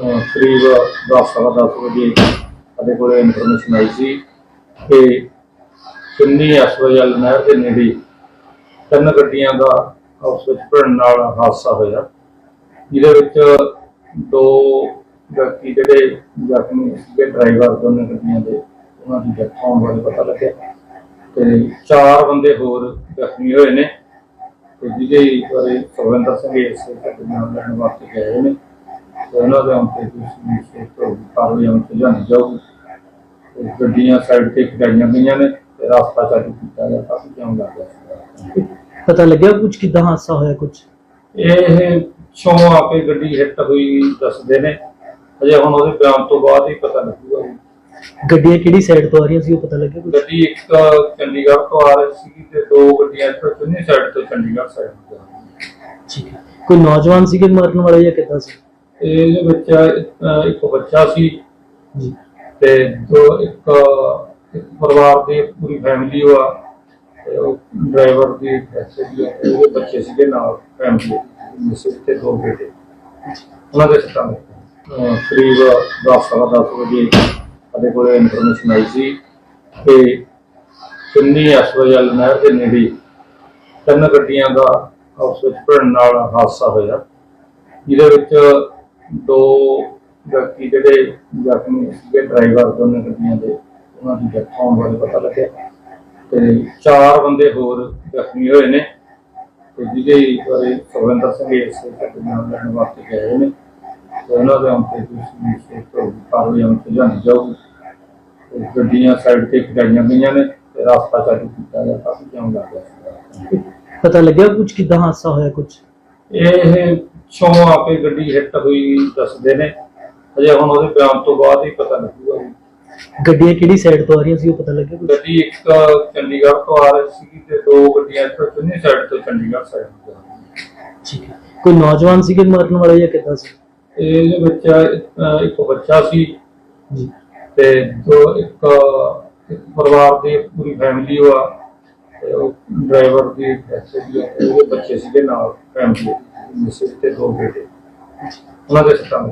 ਕਰੀਬ 10 ਸਵਾ 10 ਵਜੇ ਸਾਡੇ ਕੋਲ ਇਨਫੋਰਮੇਸ਼ਨ ਆਈ ਸੀ ਕਿ ਕਿੰਨੀ ਅਸਵਜਲ ਨਹਿਰ ਦੇ ਨੇੜੇ ਤਿੰਨ ਗੱਡੀਆਂ ਦਾ ਆਪਸ ਵਿੱਚ ਭਿੜਨ ਨਾਲ ਹਾਦਸਾ ਹੋਇਆ। ਜਿਹਦੇ ਵਿੱਚ ਦੋ ਵਿਅਕਤੀ ਜਿਹੜੇ ਜ਼ਖਮੀ ਸੀਗੇ, ਡਰਾਈਵਰ ਦੋਨੇ ਗੱਡੀਆਂ ਦੇ, ਉਹਨਾਂ ਦੀ ਡੈਥ ਹੋਣ ਬਾਰੇ ਪਤਾ ਲੱਗਿਆ ਤੇ ਚਾਰ ਬੰਦੇ ਹੋਰ ਜ਼ਖਮੀ ਹੋਏ ਨੇ ਤੇ ਜਿਹਦੇ ਬਾਰੇ ਸਰਵਿੰਦਰ ਸਿੰਘ ਇਸੇ ਘਟਨਾ ਨਾਲ ਲੈਣ ਵਾਸਤੇ ਗਏ ਨੇ। ਉਹਨਾਂ ਦੇ ਅੰਤੇ ਤੁਸੀਂ ਤੋਂ ਕਾਰਵਾਈ ਅੰਤੇ ਜਾਣੀ ਤੇ ਗੱਡੀਆਂ ਸਾਈਡ ਤੇ ਖੜਾਈਆਂ ਗਈਆਂ ਨੇ ਤੇ ਰਸਤਾ ਚਾਲੂ ਕੀਤਾ ਗਿਆ ਕਾਫੀ ਜਾਮ ਲੱਗ ਗਿਆ ਸੀ ਪਤਾ ਲੱਗਿਆ ਕੁਝ ਕਿਦਾਂ ਹਾਦਸਾ ਹੋਇਆ ਕੁਝ ਇਹ ਛੋਂ ਆ ਕੇ ਗੱਡੀ ਹਿੱਟ ਹੋਈ ਦੱਸਦੇ ਨੇ ਅਜੇ ਹੁਣ ਉਹਦੇ ਬਿਆਨ ਤੋਂ ਬਾਅਦ ਹੀ ਪਤਾ ਲੱਗੂਗਾ ਗੱਡੀਆਂ ਕਿਹੜੀ ਸਾਈਡ ਤੋਂ ਆ ਰਹੀਆਂ ਸੀ ਉਹ ਪਤਾ ਲੱਗਿਆ ਕੁਝ ਗੱਡੀ ਇੱਕ ਚੰਡੀਗੜ੍ਹ ਤੋਂ ਆ ਰਹੀ ਸੀ ਤੇ ਦੋ ਗੱਡੀਆਂ ਇੱਥੋਂ ਚੁੰਨੀ ਸਾਈਡ ਤੋਂ ਚੰਡੀਗੜ੍ਹ ਸਾਈਡ ਤੋਂ ਠੀਕ ਹੈ। ਕੋਈ ਨੌਜਵਾਨ ਸੀਗੇ ਮਰਨ ਵਾਲੇ ਜਾਂ ਕਿੱਦਾਂ ਸੀ? ਇਹਦੇ ਵਿੱਚ ਅਹ, ਇੱਕ ਬੱਚਾ ਸੀ। ਜੀ। ਤੇ ਦੋ ਇੱਕ ਇੱਕ ਪਰਿਵਾਰ ਦੀ ਪੂਰੀ ਫੈਮਿਲੀ ਉਹ ਆ। ਤੇ ਉਹ ਡਰਾਈਵਰ ਦੀ ਦੀ ਉਹਦੇ ਬੱਚੇ ਸੀਗੇ ਨਾਲ ਫੈਮਿਲੀ ਮਿਸਿਸ ਤੇ ਦੋ ਬੇਟੇ। ਉਹਨਾਂ ਦੇ ਸੱਤਾਂ ਅਹ ਕਰੀਬ 10 ਸਵਾ 10 ਵਜੇ ਸਾਡੇ ਕੋਲ ਇਨਫੋਰਮੇਸ਼ਨ ਆਈ ਸੀ ਕਿ ਕਿੰਨੀ ਅਸਵਜਲ ਨਹਿਰ ਦੇ ਨੇੜੇ ਤਿੰਨ ਗੱਡੀਆਂ ਦਾ ਆਪਸ ਵਿੱਚ ਭਿੜਨ ਨਾਲ ਹਾਦਸਾ ਹੋਇਆ। ਜਿਹਦੇ ਵਿੱਚ ਦੋ ਵਿਅਕਤੀ ਜਿਹੜੇ ਜ਼ਖਮੀ ਸੀਗੇ ਡਰਾਈਵਰ ਦੋਨੇ ਗੱਡੀਆਂ ਦੇ ਉਹਨਾਂ ਦੀ ਡੈਥ ਹੋਣ ਬਾਰੇ ਪਤਾ ਲੱਗਿਆ। ਤੇ ਚਾਰ ਬੰਦੇ ਹੋਰ ਜ਼ਖਮੀ ਹੋਏ ਨੇ ਤੇ ਜਿਹਦੇ ਬਾਰੇ ਸਰਵਿੰਦਰ ਸਿੰਘ ਇਸੇ ਘਟਨਾ ਨਾਲ ਲੈਣ ਵਾਸਤੇ ਗਏ ਨੇ ਤੇ ਉਹਨਾਂ ਦੇ ਅੰਤੇ ਤੁਸੀਂ ਸੇਫ ਤੋਂ ਕਾਰਵਾਈ ਅੰਤੇ ਜਾਣੀ ਤੇ ਗੱਡੀਆਂ ਸਾਈਡ ਤੇ ਖੜਾਈਆਂ ਗਈਆਂ ਨੇ ਤੇ ਰਸਤਾ ਚਾਲੂ ਕੀਤਾ ਗਿਆ ਕਾਫੀ ਜਾਮ ਲੱਗ ਗਿਆ। ਪਤਾ ਲੱਗਿਆ ਕੁਝ ਕਿਦਾਂ ਹਾਦਸਾ ਹੋਇਆ ਕੁਝ ਇਹ ਛੋਂ ਆ ਕੇ ਗੱਡੀ ਹਿੱਟ ਹੋਈ ਦੱਸਦੇ ਨੇ। ਅਜੇ ਹੁਣ ਉਹਦੇ ਬਿਆਨ ਤੋਂ ਬਾਅਦ ਹੀ ਪਤਾ ਲੱਗੂਗਾ। ਵੀ ਗੱਡੀਆਂ ਕਿਹੜੀ ਸਾਈਡ ਤੋਂ ਆ ਰਹੀਆਂ ਸੀ ਉਹ ਪਤਾ ਲੱਗਿਆ ਕੁਝ ਗੱਡੀ ਇੱਕ ਚੰਡੀਗੜ੍ਹ ਤੋਂ ਆ ਰਹੀ ਸੀ ਤੇ ਦੋ ਗੱਡੀਆਂ ਇੱਥੋਂ ਚੁੰਨੀ ਸਾਈਡ ਤੋਂ ਚੰਡੀਗੜ੍ਹ ਸਾਈਡ ਤੋਂ ਜਾ ਰਹੀਆਂ। ਠੀਕ ਹੈ। ਕੋਈ ਨੌਜਵਾਨ ਸੀਗੇ ਮਰਨ ਵਾਲੇ ਜਾਂ ਕਿੱਦਾਂ ਸੀ? ਇਹਦੇ ਵਿੱਚ ਅਹ, ਇੱਕ ਬੱਚਾ ਸੀ। ਜੀ। ਤੇ ਦੋ ਇੱਕ ਇੱਕ ਪਰਿਵਾਰ ਦੀ ਪੂਰੀ ਫੈਮਿਲੀ ਆ। ਤੇ ਉਹ ਡਰਾਈਵਰ ਦੀ ਐਸੇ ਦੀ ਉਹਦੇ ਬੱਚੇ ਸੀਗੇ ਨਾਲ ਫੈਮਿਲੀ ਮਿਸਿਸ ਤੇ ਦੋ ਬੇਟੇ ਉਹਨਾਂ ਦੇ ਸੱਤਾਂ